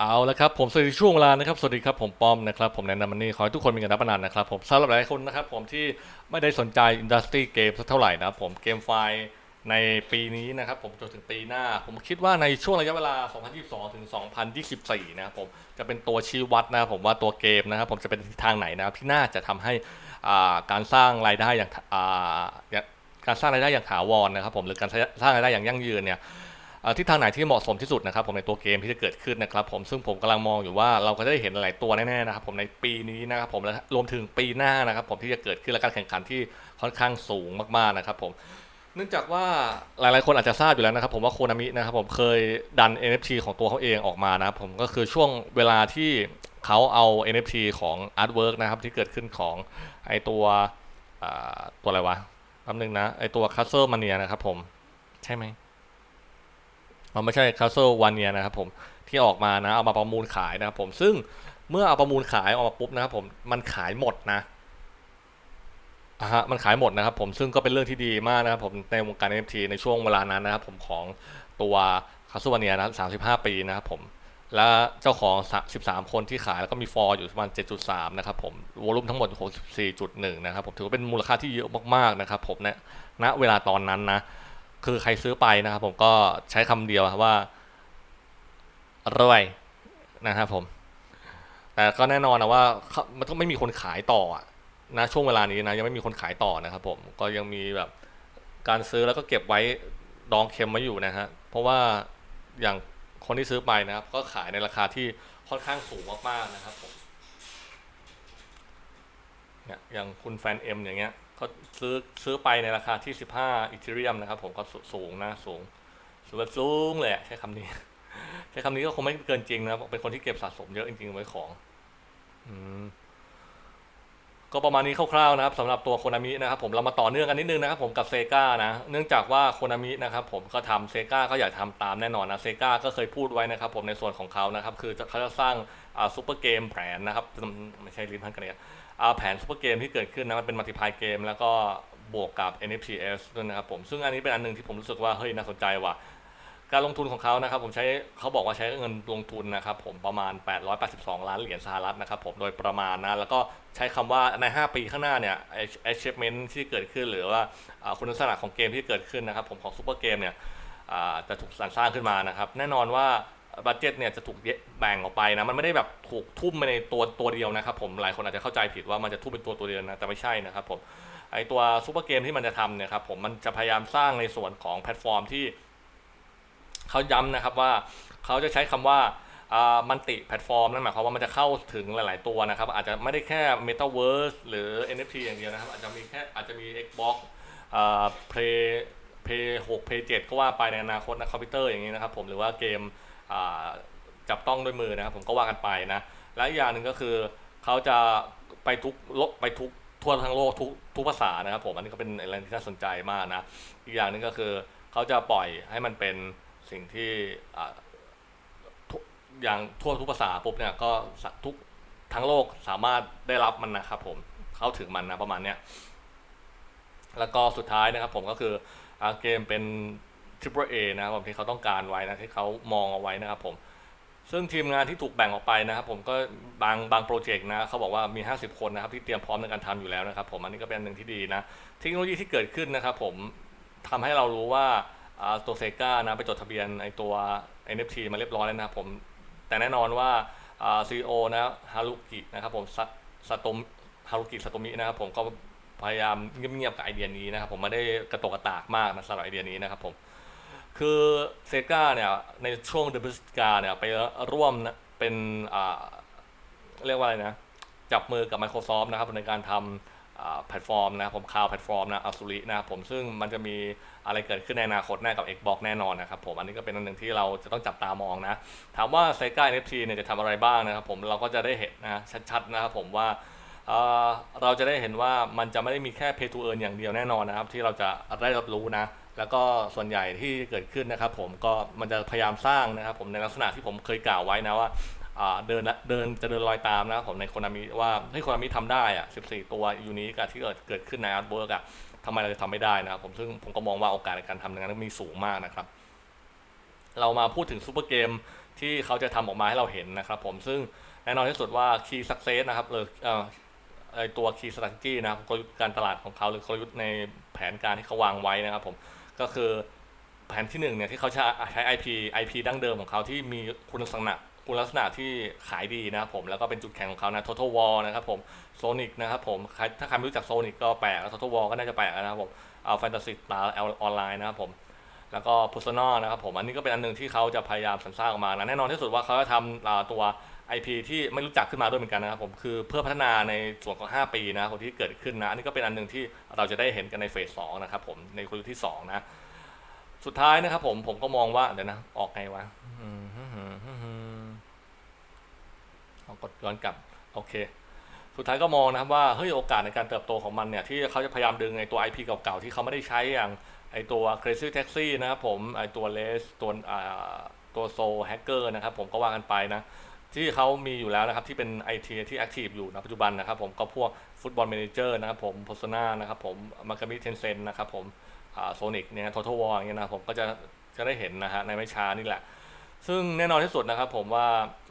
เอาละครับผมสวัสดีช่วงเวลานะครับสวัสดีครับผมป้อมนะครับผมแนะนำมันนี่ขอให้ทุกคนมีเงินนับประนันนะครับผมสำหรับหลายคนนะครับผมที่ไม่ได้สนใจอินดัสทรีเกมสักเท่าไหร่นะครับผมเกมไฟล์ในปีนี้นะครับผมจนถึงปีหน้า ผมคิดว่าในช่วงระยะเวลา 2022 ถึง 2024 นะครับผมจะเป็นตัวชี้วัดนะครับผมว่าตัวเกมนะครับผมจะเป็นทิศทางไหนนะครับที่น่าจะทำให้การสร้างรายได้อย่างการสร้างรายได้อย่างถาวรนะครับผมหรือการสร้างรายได้อย่างยั่งยืนเนี่ย ทิศทางไหนที่เหมาะสมที่สุดนะครับผมในตัวเกมที่จะเกิดขึ้นนะครับผมซึ่งผมกำลังมองอยู่ว่าเราก็จะได้เห็นหลายตัวแน่ๆนะครับผมในปีนี้นะครับผมและรวมถึงปีหน้านะครับผมที่จะเกิดขึ้นและการแข่งขันที่ค่อนข้างสูงมากๆนะครับผมเนื่องจากว่าหลายๆคนอาจจะทราบอยู่แล้วนะครับ ผมว่าโคนามินะครับผมเคยดัน NFT ของตัวเขาเองออกมานะครับผมก็คือช่วงเวลาที่เขาเอา NFT ของ Artwork นะครับที่เกิดขึ้นของไอตัวตัวอะไรวะแป๊บนึงนะไอตัว Castle Mania นะครับผมใช่ไหม มันไม่ใช่ Castle One Year นะครับผมที่ออกมานะเอามาประมูลขายนะครับผมซึ่งเมื่อเอาประมูลขายออกมาปุ๊บนะครับผมมันขายหมดนะอะฮะมันขายหมดนะครับผมซึ่งก็เป็นเรื่องที่ดีมากนะครับผมในวงการ NFT ในช่วงเวลานั้นนะครับผมของตัว Castle One Year นะ35ปีนะครับผมและเจ้าของ 13 คนที่ขายแล้วก็มีฟอร์อยู่ประมาณ 7.3 นะครับผมวอลุ่มทั้งหมด 64.1 นะครับผมถือว่าเป็นมูลค่าที่เยอะมากๆนะครับผมณณเวลาตอนนั้นนะ คือใครซื้อไปนะครับผมก็ใช้คำเดียวว่า รวยนะครับผม แต่ก็แน่นอนนะว่ามันก็ไม่มีคนขายต่อนะช่วงเวลานี้นะยังไม่มีคนขายต่อนะครับผมก็ยังมีแบบการซื้อแล้วก็เก็บไว้ดองเค็มไว้อยู่นะฮะเพราะว่าอย่างคนที่ซื้อไปนะครับ ก็ขายในราคาที่ค่อนข้างสูงมากๆนะครับผมเนี่ยอย่างคุณแฟนเอ็มอย่างเงี้ย เขาซื้อซื้อไปในราคาที่ 15อีเทเรียมนะครับผมก็สูงนะสูงสูงแบบสูงเลยใช้คำนี้ ใช้คำนี้ก็คงไม่เกินจริงนะเป็นคนที่เก็บสะสมเยอะจริงๆไว้ของ อืม ก็ประมาณนี้คร่าวๆนะครับสำหรับตัวโคนามินะครับผมเรามาต่อเนื่องกันนิดนึงนะครับผมกับเซกานะเนื่องจากว่าโคนามินะครับผมก็ทำเซกาก็อยากทำตามแน่นอนนะเซกาก็เคยพูดไว้นะครับผมในส่วนของเขานะครับคือเขาจะสร้างอ่าซูเปอร์เกมแผนนะครับไม่ใช่ลิ้นพันกันเนี่ยแผนซูเปอร์เกมที่เกิดขึ้นนะมันเป็นมัลติพายเกมแล้วก็บวกกับ NFTs ด้วยนะครับผมซึ่งอันนี้เป็นอันหนึงที่ผมรู้สึกว่าเฮ้ยน่าสนใจว่ะ การลงทุนของเขานะครับผมใช้เขาบอกว่าใช้เงินลงทุนนะครับผมประมาณ 882 ล้านเหรียญสหรัฐนะครับผมโดยประมาณนะแล้วก็ใช้คำว่าใน 5 ปีข้างหน้าเนี่ย achievement ที่เกิดขึ้นหรือว่าคุณลักษณะของเกมที่เกิดขึ้นนะครับผมของซูเปอร์เกมเนี่ยจะถูกสรรสร้างขึ้นมานะครับ แน่นอนว่าบัตเจ็ตเนี่ยจะถูกแบ่งออกไปนะมันไม่ได้แบบถูกทุ่มไปในตัวตัวเดียวนะครับผมหลายคนอาจจะเข้าใจผิดว่ามันจะทุ่มเป็นตัวตัวเดียวนะแต่ไม่ใช่นะครับผมไอตัวซูเปอร์เกมที่มันจะทำเนี่ยครับผมมันจะพยายามสร้างในส่วนของแพลตฟอร์มที่ เขาย้ำนะครับว่าเขาจะใช้คำว่ามันติแพลตฟอร์มนั่นหมายความว่ามันจะเข้าถึงหลาย ๆ ตัวนะครับ อาจจะไม่ได้แค่ Metaverse หรือ NFT อย่างเดียวนะครับ อาจจะมีแค่อาจจะมี Xbox อ่า Play Play 6 Play 7ก็ว่าไปในอนาคตนะคอมพิวเตอร์อย่างนี้นะครับผมหรือว่าเกมอ่าจับต้องด้วยมือนะครับผมก็ว่ากันไปนะ และอีกอย่างหนึ่งก็คือเขาจะไปทุกโลกไปทุกทั่วทั้งโลกทุกทุกภาษานะครับผมอันนี้ก็เป็นอะไรที่น่าสนใจมากนะ อีกอย่างหนึ่งก็คือเขาจะปล่อยให้มันเป็น สิ่งที่อย่างทั่วทุกภาษาปุ๊บเนี่ยก็ทุกทั้งโลกสามารถได้รับมันนะครับผมเข้าถึงมันนะประมาณเนี้ยแล้วก็สุดท้ายนะครับผมก็คืออเกมเป็น Triple A นะครับผมที่เขาต้องการไว้นะที่เขามองเอาไว้นะครับผมซึ่งทีมงานที่ถูกแบ่งออกไปนะครับผมก็บางบางโปรเจกต์นะเขาบอกว่ามี 50 คนนะครับที่เตรียมพร้อมในการทำอยู่แล้วนะครับผมอันนี้ก็เป็นหนึ่งที่ดีนะเทคโนโลยีที่เกิดขึ้นนะครับผมทำให้เรารู้ว่า ตัวเซกานะไปจดทะเบียนไอตัว NFT มาเรียบร้อยแล้วนะครับผม แต่แน่นอนว่าซีโอนะฮารุกินะครับผมซาซาโตมฮารุกิซาโตมินะครับผมก็พยายามเงียบๆกับไอเดียนี้นะครับผมไม่ได้กระตกกระตากมากนะสำหรับไอเดียนี้นะครับผมคือเซกาเนี่ยในช่วงเดือนพฤศจิกาเนี่ยไปร่วมนะเป็นเรียกว่าอะไรนะจับมือกับ Microsoft นะครับในการทำ แพลตฟอร์มนะครับผมคลาวแพลตฟอร์มนะอัสุรินะครับผมซึ่งมันจะมีอะไรเกิดขึ้นในอนาคตแน่กับ Xbox แน่นอนนะครับผมอันนี้ก็เป็นอันหนึ่งที่เราจะต้องจับตามองนะ ถามว่า Sega NFT เนี่ยจะทำอะไรบ้างนะครับผมเราก็จะได้เห็นนะชัดๆนะครับผมว่าเเราจะได้เห็นว่ามันจะไม่ได้มีแค่ pay to earn อย่างเดียวแน่นอนนะครับ ที่เราจะได้รับรู้นะ แล้วก็ส่วนใหญ่ที่เกิดขึ้นนะครับผมก็มันจะพยายามสร้างนะครับผมในลักษณะที่ผมเคยกล่าวไว้นะว่า เดินเดินจะเดินรอยตามนะผมในโคนามิว่าให้โคนามิทำได้อะ 14 ตัวยูนิคที่เกิดเกิดขึ้นในอาร์ตเวิร์กอะทำไมเราจะทำไม่ได้นะครับผมซึ่งผมก็มองว่าโอกาสในการทำนั้นมีสูงมากนะครับ เรามาพูดถึงซูเปอร์เกมที่เขาจะทำออกมาให้เราเห็นนะครับผมซึ่งแน่นอนที่สุดว่า key success นะครับหรือเอ่อไอตัว key strategy นะครับกลยุทธ์การตลาดของเขาหรือกลยุทธ์ในแผนการที่เขาวางไว้นะครับผมก็คือแผนที่หนึ่งเนี่ยที่เขาใช้ใช้ IP IP ดั้งเดิมของเขาที่มีคุณลักษณะ คุณลักษณะที่ขายดีนะครับผมแล้วก็เป็นจุดแข็งของเขานะ Total War นะครับผม Sonic นะครับผมถ้าใครไม่รู้จัก Sonic ก็แปลก Total War ก็น่าจะแปลกนะครับผมเอาแฟนตาซีตาออนไลน์นะครับผมแล้วก็ Personal นะครับผมอันนี้ก็เป็นอันหนึ่งที่เขาจะพยายามสรรสร้างออกมานะแน่นอนที่สุดว่าเขาจะทำาตัว IP ที่ไม่รู้จักขึ้นมาด้วยเหมือนกันนะครับผมคือเพื่อพัฒนาในส่วนของ 5 ปีนะคนที่เกิดขึ้นนะอันนี้ก็เป็นอันหนึ่งที่เราจะได้เห็นกันในเฟสสองนะครับผมในกลยุทธ์ที่2นะสุดท้ายนะครับผมผมก็มองว่าเดี๋ยวนะออกไงวะอืมฮึ่มฮึ่มฮึ่มฮึ่มเอากดย้อนกลับโอเค สุดท้ายก็มองนะครับว่าเฮ้ยโอกาสในการเติบโตของมันเนี่ยที่เขาจะพยายามดึงไอตัว IP เก่าๆที่เขาไม่ได้ใช้อย่างไอตัว Crazy Taxi นะครับผมไอตัว Les ตัวอ่าตัวโซแฮกเกอร์นะครับผมก็ว่ากันไปนะที่เขามีอยู่แล้วนะครับที่เป็น IT ที่ Active อยู่ในปัจจุบันนะครับผมก็พวกฟุตบอล a ม a เจอร์นะครับผม Persona นะครับผมมากามิเทนเซนนะครับผมโซนิกเนี่ย Total War อย่างเงี้ยนะผมก็จะจะได้เห็นนะฮะในไม่ช้านี่แหละ ซึ่งแน่นอนที่สุดนะครับผมว่า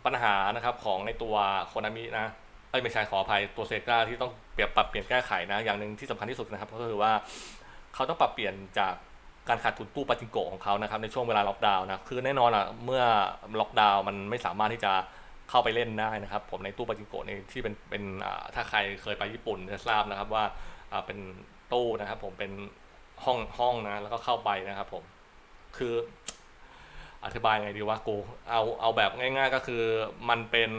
ปัญหานะครับของในตัวโคนามินะเอ้ยไม่ใช่ขออภัยตัวเซกาที่ต้องเปลี่ยนปรับเปลี่ยนแก้ไขนะ อย่างหนึ่งที่สำคัญที่สุดนะครับ ก็คือว่าเขาต้องปรับเปลี่ยนจากการขาดทุนตู้ปาจิงโกะของเขานะครับในช่วงเวลาล็อกดาวน์นะคือแน่นอนอะเมื่อล็อกดาวน์มันไม่สามารถที่จะเข้าไปเล่นได้นะครับ ผมในตู้ปาจิงโกะในที่เป็นเป็นถ้าใครเคยไปญี่ปุ่นจะทราบนะครับว่าเป็นตู้นะครับ ผมเป็นห้องห้องนะแล้วก็เข้าไปนะครับ ผมคือ อธิบายไงดีว่ากูเอาเอาแบบง่ายๆก็คือมันเป็น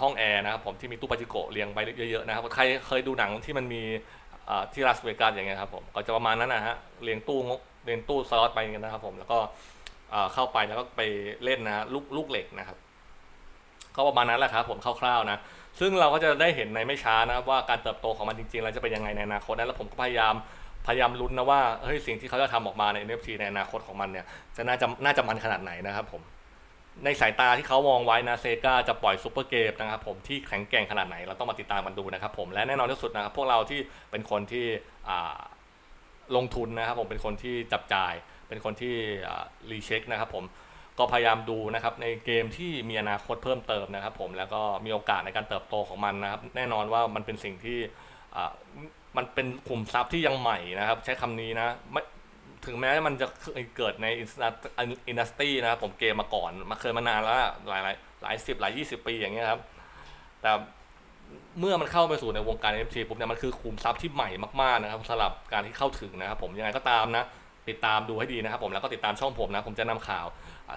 ห้องแอร์นะครับผมที่มีตู้ปาจิโกะเรียงไปเยอะๆนะครับใครเคยดูหนังที่มันมีที่ลาสเวกัสอย่างเงี้ยครับผมก็จะประมาณนั้นนะฮะเรียงตู้งกเรียงตู้สล็อตไปอย่างเงี้ยนะครับผมแล้วก็เข้าไปแล้วก็ไปเล่นนะลูกลูกเหล็กนะครับก็ประมาณนั้นแหละครับผมคร่าวๆนะซึ่งเราก็จะได้เห็นในไม่ช้านะครับว่าการเติบโตของมันจริงๆแล้วจะเป็นยังไงในอนาคตนะแล้วผมก็พยายาม พยายามลุ้นนะว่าเฮ้ยสิ่งที่เขาจะทำออกมาใน NFT ในอนาคตของมันเนี่ยจะน่าจะน่าจะมันขนาดไหนนะครับผมในสายตาที่เขามองไว้นะเซกาจะปล่อยซูเปอร์เกมนะครับผมที่แข็งแกร่งขนาดไหนเราต้องมาติดตามกันดูนะครับผมและแน่นอนที่สุดนะครับพวกเราที่เป็นคนที่ลงทุนนะครับผมเป็นคนที่จับจ่าย เป็นคนที่รีเช็คนะครับผมก็พยายามดูนะครับในเกมที่มีอนาคตเพิ่มเติมนะครับผมแล้วก็มีโอกาสในการเติบโตของมันนะครับแน่นอนว่ามันเป็นสิ่งที่ มันเป็นขุมทรัพย์ที่ยังใหม่นะครับ ใช้คำนี้นะไม่ถึงแม้มันจะเกิดในอินดัสตรีนะครับผมเกมมาก่อนมาเคยมานานแล้วหลายหลายหลายสิบหลายยี่สิบปีอย่างเงี้ยครับ แต่เมื่อมันเข้าไปสู่ในวงการ NFT ปุ๊บเนี่ยมันคือขุมทรัพย์ที่ใหม่มากๆนะครับสำหรับการที่เข้าถึงนะครับ ผมยังไงก็ตามนะ ติดตามดูให้ดีนะครับ ผมแล้วก็ติดตามช่องผมนะ ผมจะนำข่าว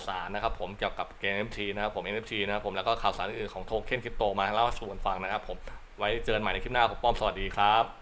สารนะครับ ผมเกี่ยวกับเกม NFT นะครับผม NFT นะครับผมแล้วก็ข่าวสารอื่นๆของโทเค็นคริปโตมาเล่าสู่กันฟังนะครับ ผมไว้เจอกันใหม่ในคลิปหน้าผมป้อมสวัสดีครับ